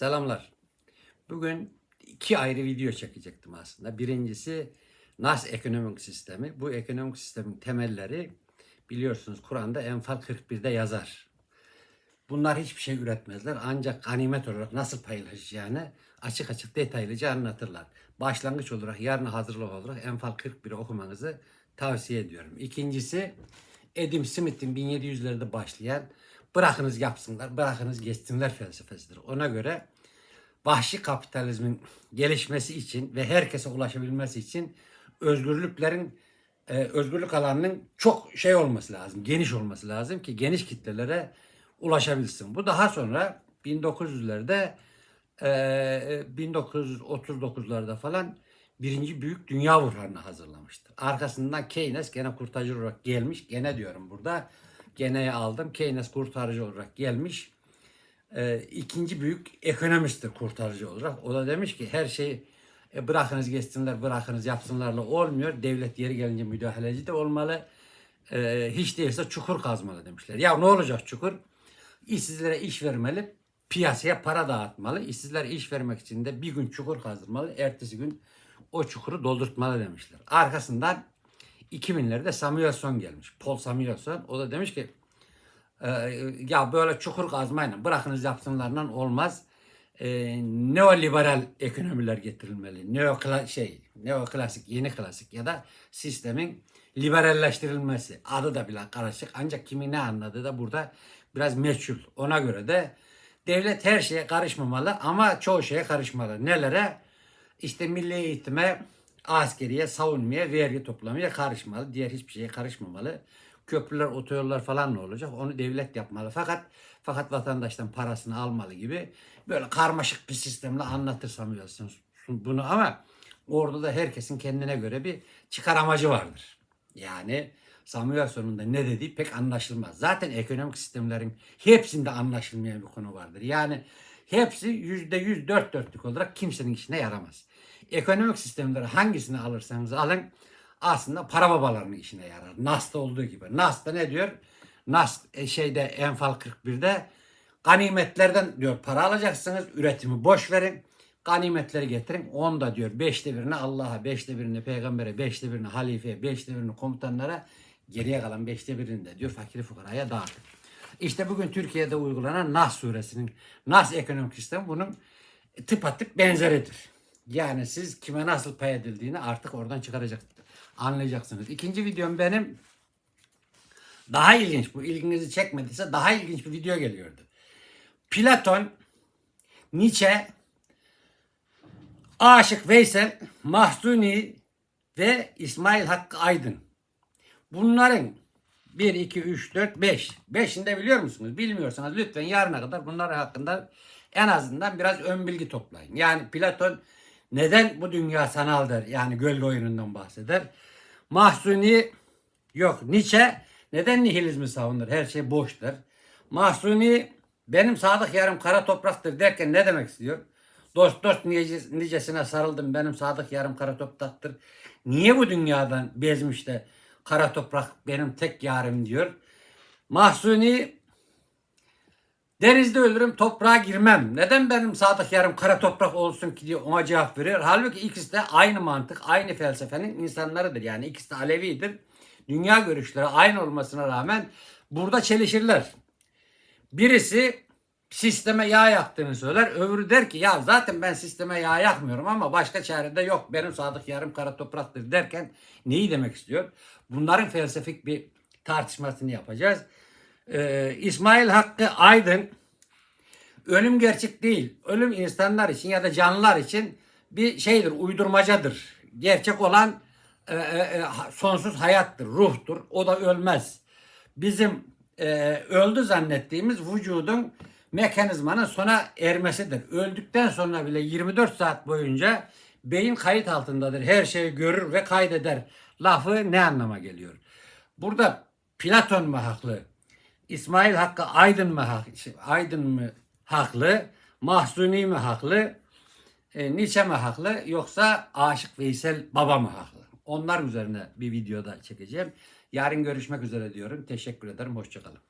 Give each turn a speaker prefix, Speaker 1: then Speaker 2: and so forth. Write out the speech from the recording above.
Speaker 1: Selamlar. Bugün iki ayrı video çekecektim aslında. Birincisi Nas ekonomik sistemi. Bu ekonomik sistemin temelleri biliyorsunuz Kur'an'da Enfal 41'de yazar. Bunlar hiçbir şey üretmezler. Ancak ganimet olarak nasıl paylaşacağını açık açık detaylıca anlatırlar. Başlangıç olarak yarın hazırlık olarak Enfal 41'i okumanızı tavsiye ediyorum. İkincisi Adam Smith'in 1700'lerde başlayan bırakınız yapsınlar, bırakınız geçsinler felsefesidir. Ona göre vahşi kapitalizmin gelişmesi için ve herkese ulaşabilmesi için özgürlüklerin e, özgürlük alanının çok şey olması lazım, geniş olması lazım ki geniş kitlelere ulaşabilsin. Bu daha sonra 1900'lerde e, 1939'larda falan birinci büyük dünya buhranını hazırlamıştır. Arkasından Keynes gene kurtarıcı olarak gelmiş. Gene diyorum burada. Gene'yi aldım. Keynes kurtarıcı olarak gelmiş. E, ikinci büyük ekonomisttir kurtarıcı olarak. O da demiş ki her şeyi e, bırakınız geçsinler, bırakınız yapsınlarla olmuyor. Devlet yeri gelince müdahaleci de olmalı. E, hiç değilse çukur kazmalı demişler. Ya ne olacak çukur? İşsizlere iş vermeli, piyasaya para dağıtmalı. İşsizlere iş vermek için de bir gün çukur kazdırmalı, ertesi gün o çukuru doldurtmalı demişler. Arkasından 2000'lerde Samuelson gelmiş. Paul Samuelson. O da demiş ki e, ya böyle çukur kazmayla bırakınız yapsınlarla olmaz. E, neoliberal ekonomiler getirilmeli. Neokla şey, neoklasik, yeni klasik ya da sistemin liberalleştirilmesi. Adı da bile karışık. Ancak kimin ne anladığı da burada biraz meçhul. Ona göre de devlet her şeye karışmamalı ama çoğu şeye karışmalı. Nelere? İşte milli eğitime, askeriye, savunmaya, vergi toplamaya karışmalı. Diğer hiçbir şeye karışmamalı. Köprüler, otoyollar falan ne olacak? Onu devlet yapmalı. Fakat fakat vatandaştan parasını almalı gibi böyle karmaşık bir sistemle anlatırsam biliyorsunuz bunu ama orada da herkesin kendine göre bir çıkar amacı vardır. Yani Samuel sonunda ne dediği pek anlaşılmaz. Zaten ekonomik sistemlerin hepsinde anlaşılmayan bir konu vardır. Yani hepsi yüzde yüz dört dörtlük olarak kimsenin işine yaramaz. Ekonomik sistemleri hangisini alırsanız alın aslında para babalarının işine yarar. NAS'ta olduğu gibi. NAS'ta ne diyor? NAS e, şeyde Enfal 41'de ganimetlerden diyor para alacaksınız. Üretimi boş verin. Ganimetleri getirin. Onda diyor beşte birini Allah'a, beşte birini peygambere, beşte birini halifeye, beşte birini komutanlara, geriye kalan beşte birini de diyor fakiri fukaraya dağıtın. İşte bugün Türkiye'de uygulanan Nas suresinin Nas ekonomik sistemi bunun tıpatıp benzeridir. Yani siz kime nasıl pay edildiğini artık oradan çıkaracaksınız. Anlayacaksınız. İkinci videom benim daha ilginç. Bu ilginizi çekmediyse daha ilginç bir video geliyordu. Platon, Nietzsche, Aşık Veysel, Mahsuni ve İsmail Hakkı Aydın. Bunların 1, 2, 3, 4, 5. 5'ini de biliyor musunuz? Bilmiyorsanız lütfen yarına kadar bunlar hakkında en azından biraz ön bilgi toplayın. Yani Platon neden bu dünya sanaldır? Yani gölge oyunundan bahseder. Mahsuni yok. Nietzsche neden nihilizmi savunur? Her şey boştur. Mahsuni benim sadık yarım kara topraktır derken ne demek istiyor? Dost dost nice- nicesine sarıldım benim sadık yarım kara topraktır. Niye bu dünyadan bezmiş de kara toprak benim tek yarım diyor. Mahsuni denizde ölürüm toprağa girmem. Neden benim sadık yarım kara toprak olsun ki diye ona cevap veriyor. Halbuki ikisi de aynı mantık, aynı felsefenin insanlarıdır. Yani ikisi de Alevidir. Dünya görüşleri aynı olmasına rağmen burada çelişirler. Birisi sisteme yağ yaktığını söyler. Öbürü der ki ya zaten ben sisteme yağ yakmıyorum ama başka çare de yok. Benim sadık yarım kara topraktır derken neyi demek istiyor? Bunların felsefik bir tartışmasını yapacağız. Ee, İsmail Hakkı Aydın ölüm gerçek değil. Ölüm insanlar için ya da canlılar için bir şeydir, uydurmacadır. Gerçek olan e, e, e, sonsuz hayattır, ruhtur. O da ölmez. Bizim öldü zannettiğimiz vücudun mekanizmanın sona ermesidir. Öldükten sonra bile 24 saat boyunca beyin kayıt altındadır. Her şeyi görür ve kaydeder. Lafı ne anlama geliyor? Burada Platon mu haklı? İsmail Hakkı Aydın mı haklı? Aydın mı haklı? Mahsuni mi haklı? E, Nietzsche mi haklı? Yoksa Aşık Veysel Baba mı haklı? Onlar üzerine bir videoda çekeceğim. Yarın görüşmek üzere diyorum. Teşekkür ederim. Hoşçakalın.